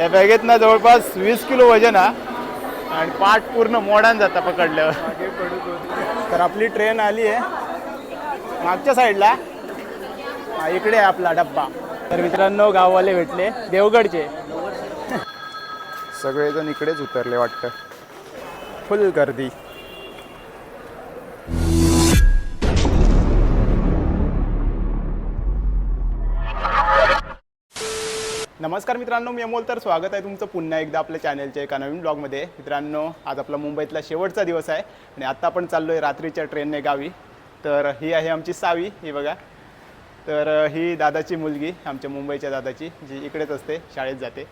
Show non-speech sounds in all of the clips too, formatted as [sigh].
या बॅगेतनं जवळपास वीस किलो वजन हा. आणि पाठ पूर्ण मोडान जाता पकडल्यावर. तर आपली ट्रेन आली आहे. मागच्या साईडला. इकडे आहे आपला डब्बा. तर मित्रांनो गाववाले भेटले. देवगडचे. सगळेजण इकडेच उतरले वाटतं. फुल गर्दी. नमस्कार मित्रांनो मी अमोल तर स्वागत आहे तुमचं पुन्हा एकदा आपल्या चॅनलच्या एका नवीन ब्लॉगमध्ये. मित्रांनो आज आपला मुंबईतला शेवटचा दिवस आहे आणि आत्ता आपण चाललो आहे रात्रीच्या ट्रेनने गावी. तर ही आहे आमची सावी ही बघा. तर ही दादाची मुलगी आमच्या मुंबईच्या दादाची जी इकडेच असते शाळेत जाते.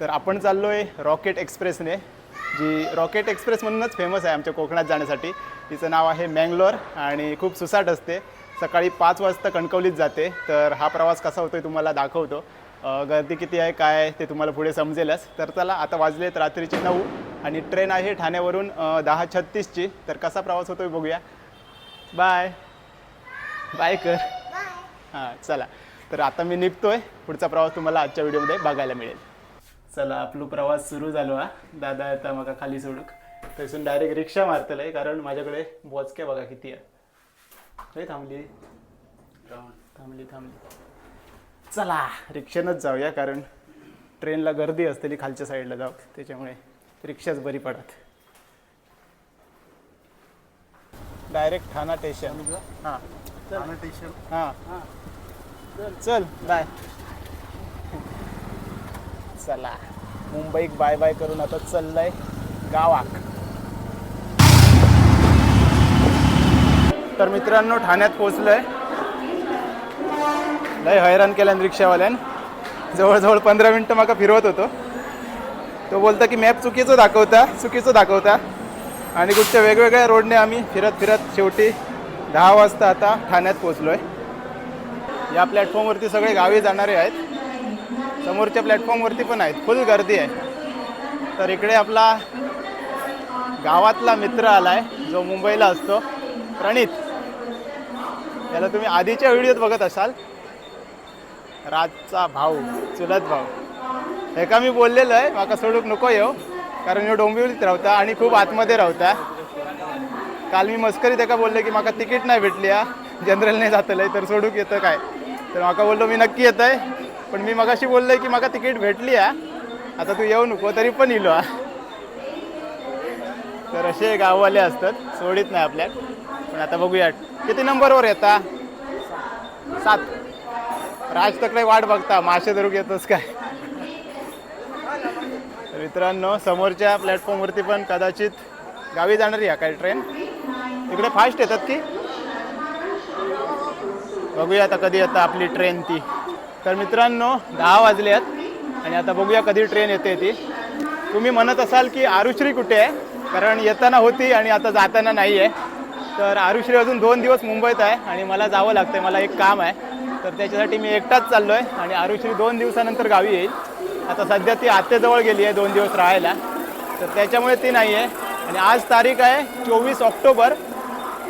तर आपण चाललो आहे रॉकेट एक्सप्रेसने जी रॉकेट एक्सप्रेस म्हणूनच फेमस आहे आमच्या कोकणात जाण्यासाठी. तिचं नाव आहे मँगलोर आणि खूप सुसाट असते. सकाळी पाच वाजता कणकवलीत जाते. तर हा प्रवास कसा होतो आहे तुम्हाला दाखवतो. गर्दी किती आहे काय आहे ते तुम्हाला पुढे समजेलच. तर चला आता वाजलेत रात्रीचे नऊ आणि ट्रेन आहे ठाण्यावरून दहा छत्तीसची. तर कसा प्रवास होतोय बघूया. बाय. बाय कर. हां चला. तर आता मी निघतोय. पुढचा प्रवास तुम्हाला आजच्या व्हिडिओमध्ये बघायला मिळेल. चला आपलो प्रवास सुरू झालो हा. दादा आता मग खाली सोडूक. थंयसून डायरेक्ट रिक्षा मारतलंय कारण माझ्याकडे बोचके बघा किती आहे. थांबली. थांबली थांबली. चला. रिक्षानंच जाऊया कारण ट्रेनला गर्दी असतेली खालच्या साईडला जाऊ. त्याच्यामुळे रिक्षाच बरी पडत. डायरेक्ट ठाणा स्टेशन हां. हां. चल. बाय चला. मुंबईक बाय बाय करून आता चाललंय गावाक. तर मित्रांनो ठाण्यात पोचलोय लय हैराण केल्यान रिक्षावाल्यान. जवळजवळ पंधरा मिनटं माका फिरवत होतो. तो बोलता की मॅप चुकीचं दाखवता चुकीचं दाखवता. आणि कुठच्या वेगवेगळ्या रोडने आम्ही फिरत फिरत शेवटी दहा वाजता आता ठाण्यात पोचलोय या प्लॅटफॉर्मवरती सगळे गावी जाणारे आहेत. समोरच्या प्लॅटफॉर्मवरती पण आहेत. फुल गर्दी आहे. तर इकडे आपला गावातला मित्र आलाय जो मुंबईला असतो प्रणित. त्याला तुम्ही आधीच्या व्हिडिओत बघत असाल. राजचा भाऊ चुलत भाऊ. एका मी बोललेलो आहे? माका सोडूक नको येऊ. कारण ह्यो डोंबिवलीत रावता आणि खूप आतमध्ये रावता. काल मी मस्करी त्याका बोलले की माका तिकीट नाही भेटली हा. जनरल नाही जातलं तर सोडूक येतं काय? तर माका बोललो मी नक्की येत आहे पण मी मगाशी बोललो की माका तिकीट भेटली हा. आता तू येऊ नको तरी पण इलो हा. तर असे गाववाले असतात सोडित नाही आपल्यात. पण आता बघूया किती नंबरवर येता? सात. राज तकडे वाट बघता मासे धरू येतोस काय? मित्रांनो समोरच्या प्लॅटफॉर्मवरती पण कदाचित गावी जाणारी आहे काय ट्रेन तिकडे फास्ट येतात की? बघूया आता कधी येतं आपली ट्रेन ती. तर मित्रांनो दहा वाजले आहेत आणि आता बघूया कधी ट्रेन येते ती. तुम्ही म्हणत असाल की आरुश्री कुठे आहे? कारण येताना होती आणि आता जाताना नाही आहे तर आरुश्री अजून दोन दिवस मुंबईत आहे आणि मला जावं लागतं मला एक काम आहे. तर त्याच्यासाठी मी एकटाच चाललो आहे आणि आरुश्री दोन दिवसानंतर गावी येईल. आता सध्या ती आत्याजवळ गेली आहे दोन दिवस राहायला. तर त्याच्यामुळे ती नाही आहे. आणि आज तारीख आहे चोवीस ऑक्टोबर.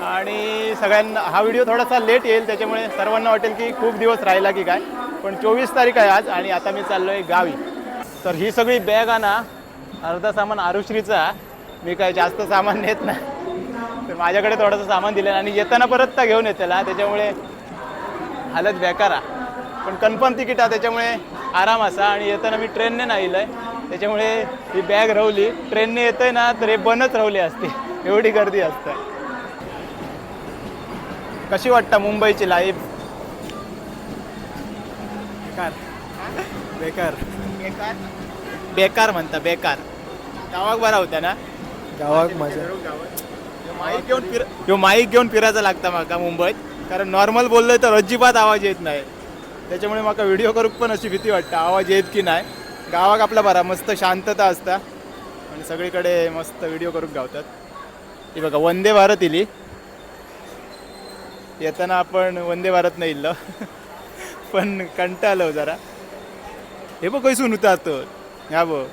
आणि सगळ्यांना हा व्हिडिओ थोडासा लेट येईल त्याच्यामुळे सर्वांना वाटेल की खूप दिवस राहिला की काय. पण चोवीस तारीख आहे आज आणि आता मी चाललो आहे गावी. तर ही सगळी बॅग आहे ना अर्धा सामान आरुश्रीचा मी काय जास्त सामान नेत नाही. तर माझ्याकडे थोडंसं सामान दिलं आणि येताना परत घेऊन येतेला त्याच्यामुळे हालत बेकार आहे. पण कन्फर्म तिकीट आहे त्याच्यामुळे आराम असा आणि येताना मी ट्रेनने नाही येईल त्याच्यामुळे ही बॅग रवली ट्रेनने येतोय ना तर हे बनच रवली असते. एवढी गर्दी असते. कशी वाटतं मुंबईची लाईफ बेकार. बेकार. बेकार? बेकार म्हणता बेकार. गावाक बरा होत्या ना? गावाक माझ्या ह्यो माईक घेऊन फिर ह्यो माईक घेऊन फिरायचं लागतं माका मुंबईत? कारण नॉर्मल बोललं तर अजिबात आवाज येत नाही. त्याच्यामुळे माका व्हिडिओ करूक पण अशी भीती वाटतं आवाज येत की नाही. गावाक आपला बरा मस्त शांतता असता. आणि सगळीकडे मस्त व्हिडिओ करूक गावतात. ही बघा वंदे भारत इली. येताना आपण वंदे भारत नाही इल्लं. [laughs] पण कंटाळलो जरा. हे बघ कैसून उतारतो ह्या बघ.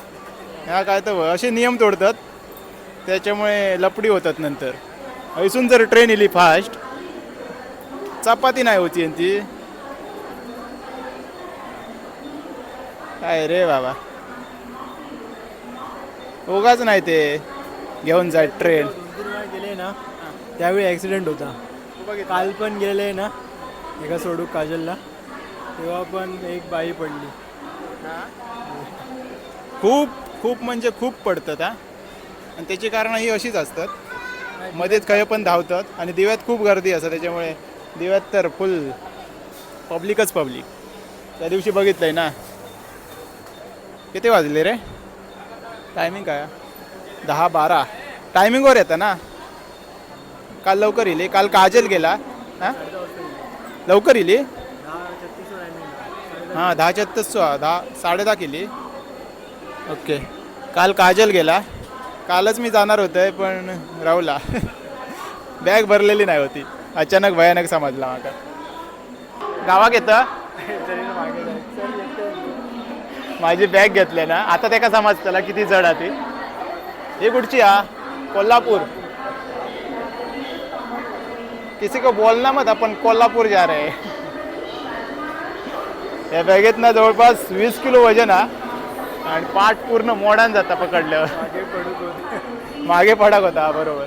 ह्या काय तर बघ, असे नियम तोडतात. त्याच्यामुळे लपडी होतात नंतर. ऐसून जर ट्रेन इली फास्ट चपाती नाही होती आणि ती काय रे बाबा. उगाच नाही ते घेऊन जाय ट्रेन गेले ना त्यावेळी ॲक्सिडेंट होता. काल पण गेले ना एका सोडू काजलला. तेव्हा पण एक बाई पडली. खूप खूप म्हणजे खूप पडतात हा? आणि त्याची कारणं ही अशीच असतात. मध्येच काही पण धावतात आणि दिव्यात खूप गर्दी असते त्याच्यामुळे दिव्यात्तर फुल पब्लिकच पब्लिक त्या दिवशी बघितलंय ना. किती वाजले रे? टायमिंग काय? दहा बारा. टायमिंगवर येतं ना. काल लवकर येईल काल काजल गेला. हां? लवकर येईल दहा हां दहा छत्तीस दहा साडे दहा केली. ओके काल काजल गेला. कालच मी जाणार होतं पण राहुला. [laughs] बॅग भरलेली नाही होती. अचानक भयानक समजला माका. गावाक येतं? माझी बॅग घेतली ना आता तेका समजतला समज त्याला किती जड आहे ती. ही कुठची हा कोल्हापूर. किसी को बोलना मत आपण कोल्हापूर जा रहे या बॅगेत ना जवळपास वीस किलो वजन हा. आणि पाठ पूर्ण मोडान जाता पकडल्यावर. मागे पडूक पडक होता बरोबर.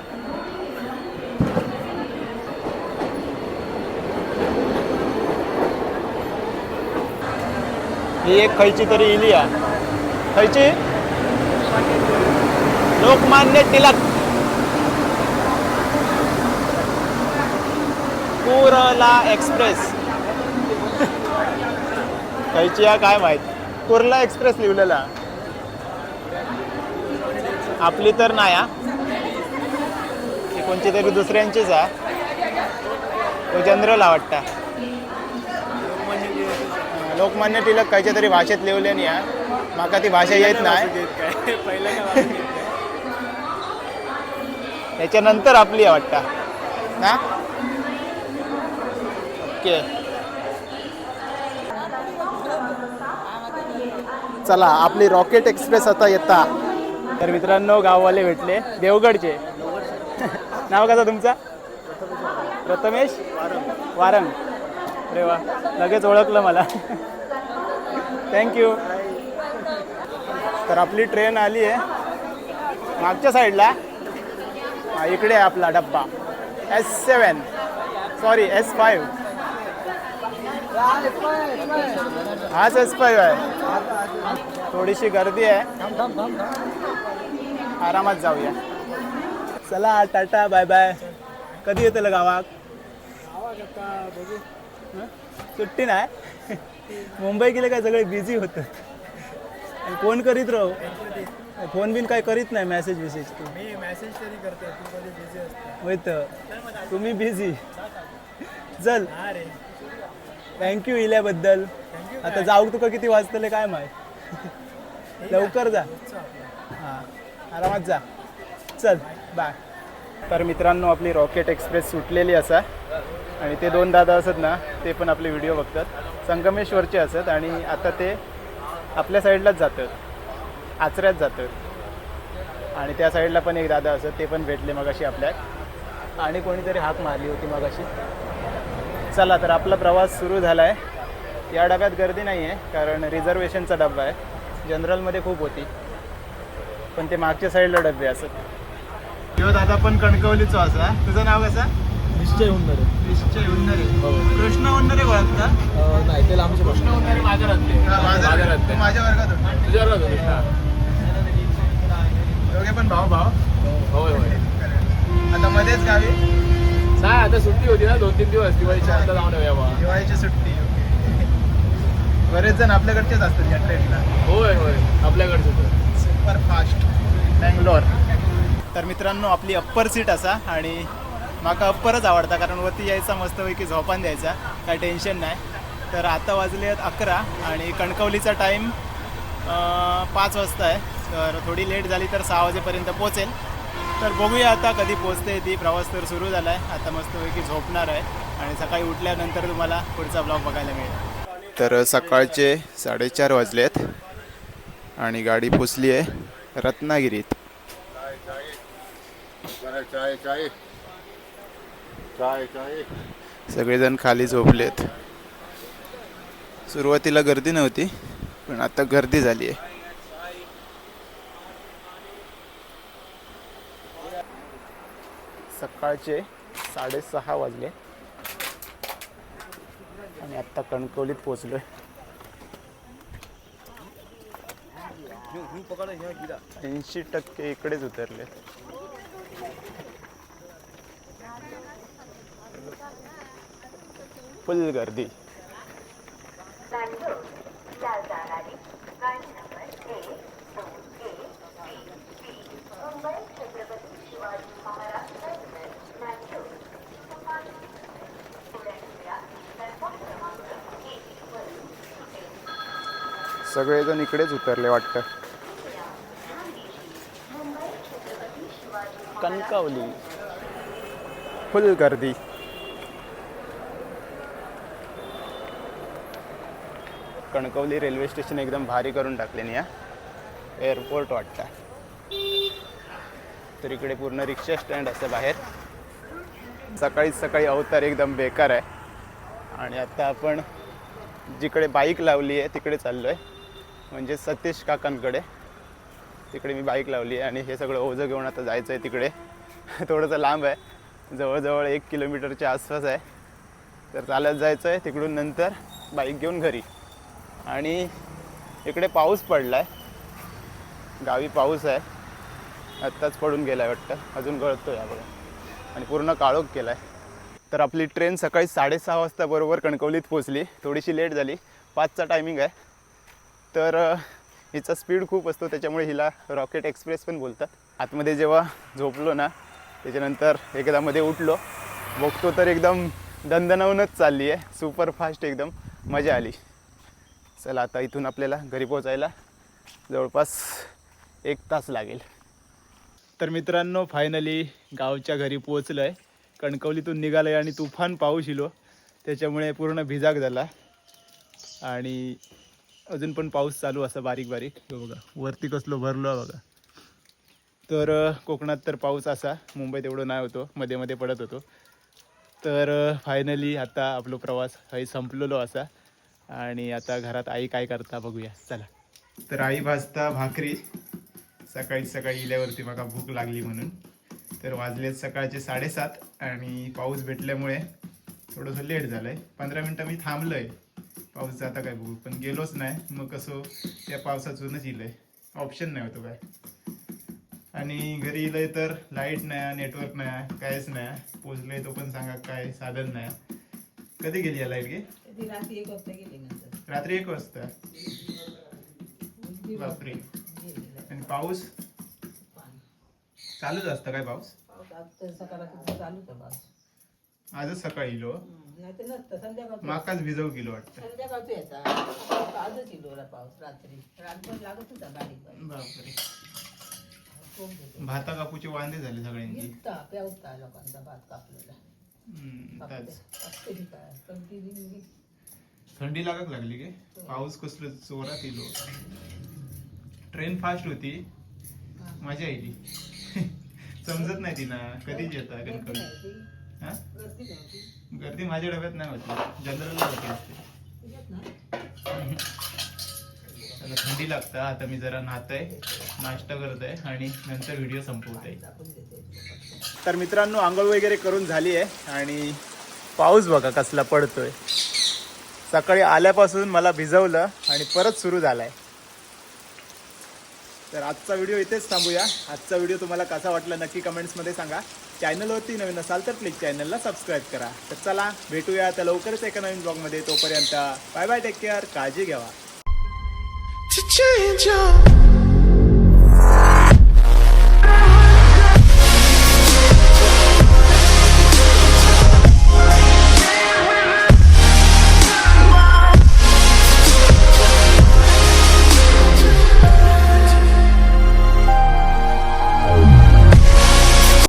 ही एक खयची तरी इली हा खयची लोकमान्य टिळक कुरला एक्सप्रेस. खयची या काय माहीत? कुर्ला एक्सप्रेस लिहिलेला आपली तर नाही हा. कोणची तरी दुसऱ्यांचीच आहे. तो जनरल आवडता लोकमान्य टिळक खयच्या तरी भाषेत लिहिलेली नाही हा माका ती भाषा येत नाही? त्याच्यानंतर आपली आहे वाटता. ना ओके. चला आपली रॉकेट एक्सप्रेस आता येता. तर मित्रांनो गाववाले भेटले. देवगडचे. नाव कसं तुमचा? प्रथमेश? वारंग. अरे वा लगेच ओळखलं मला. थँक्यू तर आपली ट्रेन आली आहे. मागच्या साईडला हा इकडे आहे आपला डब्बा. S seven sorry S five हाच एस फाईव्ह आहे. थोडीशी गर्दी आहे. आरामात जाऊया. चला टाटा बाय बाय कधी येतं गावात? बघू सुट्टी नाही. मुंबई गेले काय सगळे बिझी होतं फोन करीत राहू. फोन बिन काय करीत नाही मेसेज बिसेज तू. मी मेसेज तरी करते होय तर. तुम्ही बिझी चल. थँक्यू इल्याबद्दल. आता जाऊ तुका किती वाजतले काय माहीत. लवकर जा. हां. आरामात जा. चल. बाय तर मित्रांनो आपली रॉकेट एक्सप्रेस सुटलेली असा. आणि ते दोन दादा असत ना ते पण आपले व्हिडिओ बघतात. संगमेश्वरचे असत आणि आता ते आपल्या साईडलाच जातात. आचऱ्यात जातात. आणि त्या साईडला पण एक दादा असत ते पण भेटले मगाशी आपल्यात. आणि कोणीतरी हाक मारली होती मगाशी. चला तर आपला प्रवास सुरू झाला आहे या डब्यात गर्दी नाही आहे कारण रिझर्वेशनचा डबा आहे. जनरलमध्ये खूप होती. पण ते मागच्या साईडला डबे असत. किंवा दादा पण कणकवलीचो असा तुझं नाव कसं? निश्चय होऊन बरे निश्चय उन्नरे कृष्ण उन्नरे ओळखता? नाही ते लांबचे प्रश्न माझ्या माझ्या वर्गात होता. दोघे पण भाऊ भाऊ. होय होय. आता मध्येच गावी? नाही आता सुट्टी होती ना दोन तीन दिवस. दिवाळीच्या नंतर जाऊन येऊया बा दिवाळीची सुट्टी बरेच जण आपल्याकडचेच असतात या ट्रेनला होय होय. आपल्याकडचं सुपर फास्ट बँगलोर. तर मित्रांनो आपली अप्पर सीट असा आणि माका अप्परच आवडता कारण वरती यायचा मस्तपैकी झोपान द्यायचा काय टेन्शन नाही. तर आता वाजले आहेत अकरा आणि कणकवलीचा टाईम पाच वाजता आहे. तर थोडी लेट झाली तर सहा वाजेपर्यंत पोचेल तर बघूया आता कधी पोचते ती. प्रवास तर सुरू झाला आहे आता मस्तपैकी झोपणार आहे. आणि सकाळी उठल्यानंतर तुम्हाला पुढचा ब्लॉग बघायला मिळेल. तर सकाळचे साडेचार वाजले आहेत आणि गाडी पोचली आहे रत्नागिरीत काय काय? सगळेजण खाली झोपलेत. सुरुवातीला गर्दी नव्हती पण आता गर्दी झाली आहे. सकाळचे साडेसहा वाजले. आणि आत्ता कणकवलीत पोचलो ऐंशी टक्के इकडेच उतरले वरून सुटेल सगळेजण इकडेच उतरले वाटतं. कणकवली. फुल गर्दी. कणकवली रेल्वे स्टेशन एकदम भारी करून टाकले या एअरपोर्ट वाटतं. तर इकडे पूर्ण रिक्षा स्टँड असतं बाहेर. सकाळी सकाळी अवतार एकदम बेकार आहे. आणि आता आपण जिकडे बाईक लावली आहे तिकडे चाललो आहे म्हणजे सतीश काकांकडे. तिकडे मी बाईक लावली आहे आणि हे सगळं ओझं घेऊन आता जायचं आहे तिकडे. थोडंसं लांब आहे. जवळजवळ एक किलोमीटरच्या आसपास आहे. तर चालत जायचं आहे तिकडून नंतर बाईक घेऊन घरी. आणि इकडे पाऊस पडला आहे गावी पाऊस आहे. आत्ताच पडून गेला आहे वाटतं. अजून गळतो आहे बघा. आणि पूर्ण काळोख केला आहे तर आपली ट्रेन सकाळी साडेसहा वाजता बरोबर कणकवलीत पोचली थोडीशी लेट झाली. पाचचा टायमिंग आहे. तर हिचा स्पीड खूप असतो. त्याच्यामुळे हिला रॉकेट एक्सप्रेस पण बोलतात. आतमध्ये जेव्हा झोपलो ना त्याच्यानंतर एकदा मध्ये उठलो. बघतो तर एकदम दणदणावूनच चालली आहे सुपर फास्ट एकदम. मजा आली. चला आता इथून आपल्याला घरी पोचायला जवळपास एक तास लागेल. तर मित्रांनो फायनली गावच्या घरी पोचलं आहे कणकवलीतून निघालं आहे आणि तुफान पाऊस इलो त्याच्यामुळे पूर्ण भिजाग झाला. आणि अजून पण पाऊस चालू असा बारीक बारीक बघा वरती कसलो भरलो बघा. तर कोकणात तर पाऊस असा. मुंबईत एवढं नाही होतो. मध्ये मध्ये पडत होतो. तर फायनली आता आपलो प्रवास हे संपलेलो असा. आणि आता घरात आई काय करता बघूया. चला. तर आई भाजता भाकरी. सकाळी सकाळी इल्यावरती मला भूक लागली म्हणून. तर वाजलेत सकाळचे साडेसात आणि पाऊस भेटल्यामुळे थोडंसं लेट झालं आहे पंधरा मिनटं मी थांबलो आहे पाऊस जाता काय बघू पण गेलोच नाही. मग कसं त्या पावसातूनच येईल आहे ऑप्शन नाही होतो काय आणि घरी येईल तर लाइट नाही नेटवर्क नाही काहीच नाही. पोचलोय तो पण सांगा काय साधन नाही. कधी गेली लाइट गे? ती रात्री एक वाजता. बापरे. आणि पाऊस? चालूच असतं काय पाऊस? आजच सकाळी इलो. माकाच भिजव गेलो वाटतं. बापरे. भाता कापूचे वांदे झाले सगळ्यांची. भात कापलेला हम्म, ताच. असते काय कंटिन्यू थंडी लागत लागली गे. पाऊस कसलं जोरात इलो ट्रेन फास्ट होती. मजा येईल [laughs] समजत नाही तिना कधीच येतात कणकवली हा? गर्दी माझ्या डब्यात नाही होती. जनरलला होती असते. थंडी लागतं. आता मी जरा नाहतंय नाश्ता करत आहे आणि नंतर व्हिडिओ संपवत आहे तर मित्रांनो आंघोळ वगैरे करून झाली आहे आणि पाऊस बघा कसला पडतोय. सकाळी आल्यापासून मला भिजवलं आणि परत सुरू झालाय. तर आजचा व्हिडिओ इथेच थांबूया. आजचा व्हिडिओ तुम्हाला कसा वाटला नक्की कमेंट्समध्ये सांगा. चॅनलवरती नवीन असाल तर प्लीज चॅनलला सबस्क्राईब करा. तर चला भेटूया आता लवकरच एका नवीन ब्लॉगमध्ये तोपर्यंत बाय बाय टेक केअर काळजी घ्यावा.